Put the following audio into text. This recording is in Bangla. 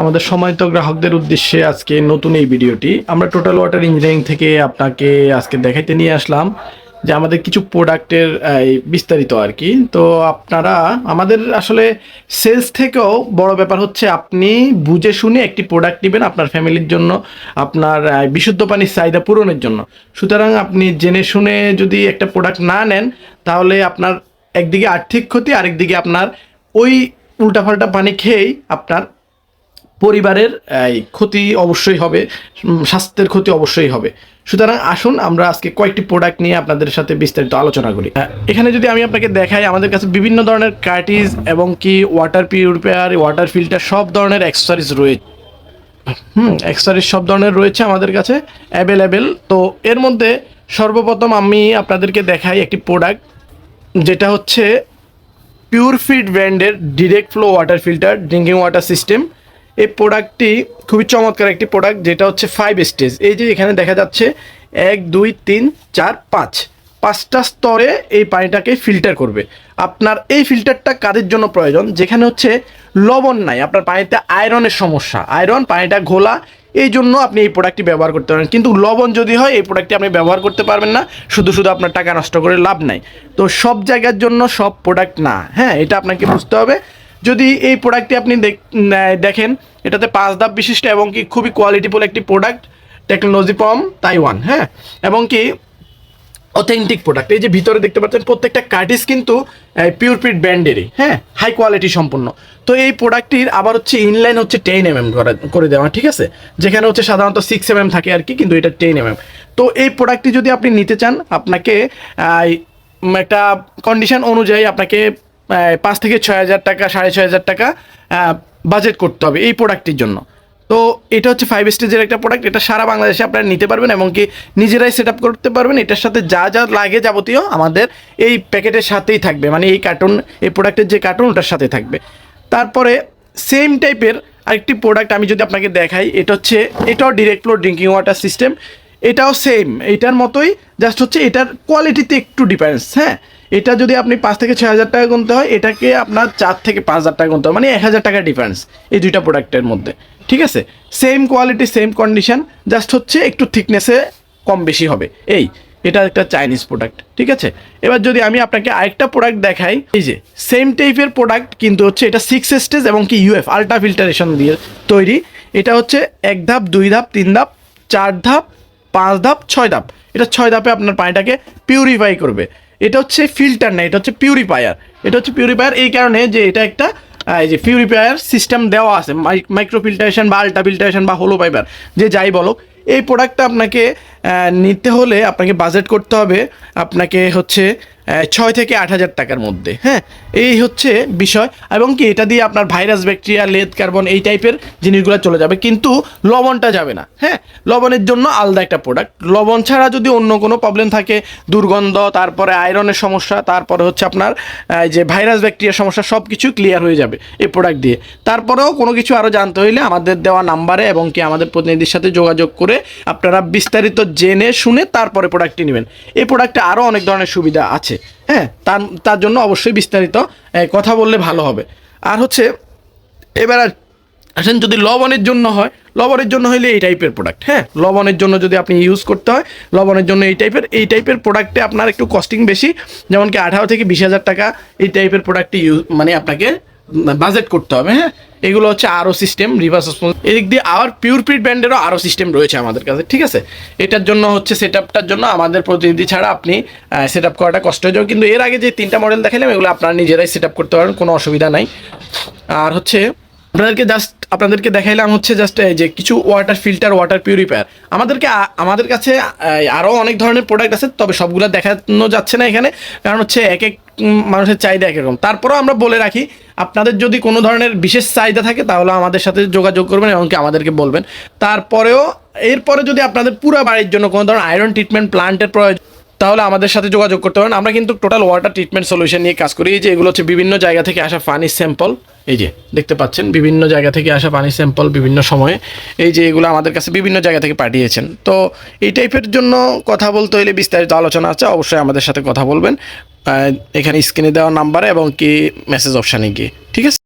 আমাদের সময়ত গ্রাহকদের উদ্দেশ্যে আজকে নতুন এই ভিডিওটি। আমরা টোটাল ওয়াটার ইঞ্জিনিয়ারিং থেকে আপনাকে আজকে দেখাইতে নিয়ে আসলাম যে আমাদের কিছু প্রোডাক্টের বিস্তারিত আর কি। তো আপনারা, আমাদের আসলে সেলস থেকেও বড় ব্যাপার হচ্ছে আপনি বুঝে শুনে একটি প্রোডাক্ট নেবেন আপনার ফ্যামিলির জন্য, আপনার বিশুদ্ধ পানির চাহিদা পূরণের জন্য। সুতরাং আপনি জেনে শুনে যদি একটা প্রোডাক্ট না নেন, তাহলে আপনার একদিকে আর্থিক ক্ষতি, আরেকদিকে আপনার ওই উল্টাপাল্টা পানি খেয়েই আপনার পরিবারের ক্ষতি অবশ্যই হবে স্বাস্থ্যের ক্ষতি অবশ্যই হবে। সুতরাং আসুন আমরা আজকে কয়েকটি প্রোডাক্ট নিয়ে আপনাদের সাথে বিস্তারিত আলোচনা করি। এখানে যদি আমি আপনাকে দেখাই, আমাদের কাছে বিভিন্ন ধরনের কার্টিজ এবং কি ওয়াটার পিউরিফায়ার ওয়াটার ফিল্টার সব ধরনের অ্যাক্সেসরিজ রয়েছে। হুম অ্যাক্সেসরিজ সব ধরনের রয়েছে আমাদের কাছে অ্যাভেলেবেল তো এর মধ্যে সর্বপ্রথম আমি আপনাদেরকে দেখাই একটি প্রোডাক্ট যেটা হচ্ছে পিওর ফিট ব্র্যান্ডের direct flow water filter drinking water system এই প্রোডাক্টটি খুবই চমৎকার একটি প্রোডাক্ট, যেটা হচ্ছে ফাইভ স্টেজ এই যে এখানে দেখা যাচ্ছে, এক, দুই, তিন, চার, পাঁচ। পাঁচটা স্তরে এই পানিটাকে ফিল্টার করবে। আপনার এই ফিল্টারটা কাদের জন্য প্রয়োজন? যেখানে হচ্ছে লবণ নাই, আপনার পানিতে আয়রনের সমস্যা। আয়রন, পানিটা ঘোলা, এই জন্য আপনি এই প্রোডাক্টটি ব্যবহার করতে পারেন। কিন্তু লবণ যদি হয়, এই প্রোডাক্টটি আপনি ব্যবহার করতে পারবেন না। শুধু শুধু আপনার টাকা নষ্ট করে লাভ নাই। তো সব জায়গার জন্য সব প্রোডাক্ট না। হ্যাঁ এটা আপনাকে বুঝতে হবে। যদি এই প্রোডাক্টটি আপনি দেখ- দেখেন, এটাতে পাঁচ ধাপ বিশিষ্ট এবং কি খুবই কোয়ালিটিফুল একটি প্রোডাক্ট টেকনোলজি ফর্ম তাইওয়ান হ্যাঁ? এবং কি অথেন্টিক প্রোডাক্ট এই যে ভিতরে দেখতে পাচ্ছেন, প্রত্যেকটা কার্টিস কিন্তু পিওর পিট ব্র্যান্ডেরই হ্যাঁ? হাই কোয়ালিটি সম্পন্ন তো এই প্রোডাক্টটির আবার হচ্ছে ইনলাইন হচ্ছে টেন এম এম করে দেওয়া, ঠিক আছে? যেখানে হচ্ছে সাধারণত সিক্স এম এম থাকে আর কি, কিন্তু এটা টেন এম এম তো এই প্রোডাক্টটি যদি আপনি নিতে চান, আপনাকে একটা কন্ডিশন অনুযায়ী আপনাকে পাঁচ থেকে ছয় হাজার টাকা, সাড়ে ছয় হাজার টাকা বাজেট করতে হবে এই প্রোডাক্টটির জন্য। তো এটা হচ্ছে ফাইভ স্টেজের একটা প্রোডাক্ট এটা সারা বাংলাদেশে আপনারা নিতে পারবেন এবং কি নিজেরাই সেট আপ করতে পারবেন। এটার সাথে যা যা লাগে যাবতীয় আমাদের এই প্যাকেটের সাথেই থাকবে। মানে এই কার্টুন এই প্রোডাক্টের যে কার্টুন ওটার সাথে থাকবে। তারপরে সেম টাইপের আরেকটি প্রোডাক্ট আমি যদি আপনাকে দেখাই, এটা হচ্ছে, এটাও direct flow drinking water system এটাও সেম এটার মতোই জাস্ট হচ্ছে এটার কোয়ালিটিতে একটু ডিফারেন্স হ্যাঁ? এটা যদি আপনি পাঁচ থেকে ছয় হাজার টাকা গুনতে হয়, এটাকে আপনার চার থেকে পাঁচ হাজার টাকা গুনতে হয় মানে এক হাজার টাকা ডিফারেন্স এই দুইটা প্রোডাক্টের মধ্যে। ঠিক আছে? Same quality same condition just হচ্ছে একটু থিকনেসে কম বেশি হবে। এই, এটা একটা চাইনিজ প্রোডাক্ট ঠিক আছে? এবার যদি আমি আপনাকে আরেকটা প্রোডাক্ট দেখাই, এই যে সেম টাইপের প্রোডাক্ট কিন্তু হচ্ছে এটা সিক্স স্টেজ এবং কি ইউএফ আল্ট্রা ফিল্টারেশন দিয়ে তৈরি। এটা হচ্ছে এক ধাপ, দুই ধাপ, তিন ধাপ, চার ধাপ, পাঁচ ধাপ, ছয় ধাপ। এটা ছয় ধাপে আপনার পানিটাকে পিউরিফাই করবে। এটা হচ্ছে ফিল্টার না, এটা হচ্ছে পিউরিফায়ার এটা হচ্ছে পিউরিফায়ার এই কারণে যে এটা একটা এই যে পিউরিফায়ার সিস্টেম দেওয়া আছে মাইক্রো ফিল্টারেশন বা আল্ট্রা ফিল্টারেশন বা হোলো ফাইবার যে যাই বলো, এই প্রোডাক্টটা আপনাকে নিতে হলে আপনাকে বাজেট করতে হবে। আপনাকে হচ্ছে ছয় থেকে আট হাজার টাকার মধ্যে হ্যাঁ? এই হচ্ছে বিষয়। এবং কি, এটা দিয়ে আপনার ভাইরাস, ব্যাকটেরিয়া, লেদ, কার্বন এই টাইপের জিনিসগুলো চলে যাবে। কিন্তু লবণটা যাবে না হ্যাঁ? লবণের জন্য আলাদা একটা প্রোডাক্ট লবণ ছাড়া যদি অন্য কোনো প্রবলেম থাকে, দুর্গন্ধ, তারপরে আয়রনের সমস্যা, তারপরে হচ্ছে আপনার যে ভাইরাস ব্যাকটেরিয়ার সমস্যা সব কিছু ক্লিয়ার হয়ে যাবে এই প্রোডাক্ট দিয়ে। তারপরেও কোনো কিছু আরও জানতে হইলে আমাদের দেওয়া নাম্বারে এবং কি আমাদের প্রতিনিধির সাথে যোগাযোগ করে আপনারা বিস্তারিত জেনে শুনে তারপরে প্রোডাক্টটি নেবেন। এই প্রোডাক্টে আরও অনেক ধরনের সুবিধা আছে। হ্যাঁ তার তার জন্য অবশ্যই বিস্তারিত কথা বললে ভালো হবে। আর হচ্ছে, এবার আসেন, যদি লবণের জন্য হয়, লবণের জন্য হইলে এই টাইপের প্রোডাক্ট হ্যাঁ? লবণের জন্য যদি আপনি ইউজ করতে হয়, লবণের জন্য এই টাইপের এই টাইপের প্রোডাক্টে আপনার একটু কস্টিং বেশি। যেমন কি আঠারো থেকে বিশ হাজার টাকা এই টাইপের প্রোডাক্টটি ইউজ মানে আপনাকে বাজেট করতে হবে হ্যাঁ? এগুলো হচ্ছে আরও সিস্টেম রিভার্স এদিক দিয়ে আবার পিওর পিট ব্র্যান্ডেরও আরও সিস্টেম রয়েছে আমাদের কাছে, ঠিক আছে? এটার জন্য হচ্ছে সেট আপটার জন্য আমাদের প্রতিনিধি ছাড়া আপনি সেট আপ করাটা কষ্ট হয়ে যাবে। কিন্তু এর আগে যে তিনটা মডেল দেখালাম এগুলো আপনারা নিজেরাই সেট আপ করতে পারেন, কোনো অসুবিধা নাই। আর হচ্ছে, আপনাদেরকে জাস্ট আপনাদেরকে দেখাইলাম হচ্ছে জাস্ট যে কিছু ওয়াটার ফিল্টার ওয়াটার পিউরিফায়ার আমাদেরকে আমাদের কাছে আরও অনেক ধরনের প্রোডাক্ট আছে, তবে সবগুলো দেখানো যাচ্ছে না এখানে। কারণ হচ্ছে এক এক মানুষের চাহিদা এক রকম। তারপরেও আমরা বলে রাখি আপনাদের যদি কোনো ধরনের বিশেষ চাহিদা থাকে, তাহলে আমাদের সাথে যোগাযোগ করবেন এমনকি আমাদেরকে বলবেন। তারপরেও, এরপরে যদি আপনাদের পুরো বাড়ির জন্য কোনো ধরনের আয়রন ট্রিটমেন্ট প্লান্টের প্রয়োজন, তাহলে আমাদের সাথে যোগাযোগ করতে পারেন। আমরা কিন্তু টোটাল ওয়াটার ট্রিটমেন্ট সলিউশন নিয়ে কাজ করি। এই যে এগুলো হচ্ছে বিভিন্ন জায়গা থেকে আসা পানির স্যাম্পল এই যে, দেখতে পাচ্ছেন? বিভিন্ন জায়গা থেকে আসা পানির স্যাম্পল বিভিন্ন সময়ে। এই যে এগুলো আমাদের কাছে বিভিন্ন জায়গা থেকে পাঠিয়েছেন। তো এই টাইপের জন্য কথা বলতে হলে বিস্তারিত আলোচনা আছে। অবশ্যই আমাদের সাথে কথা বলবেন। এখানে স্ক্রিনে দেওয়া নাম্বারে এবং কি মেসেজ অপশানে গিয়ে ঠিক আছে?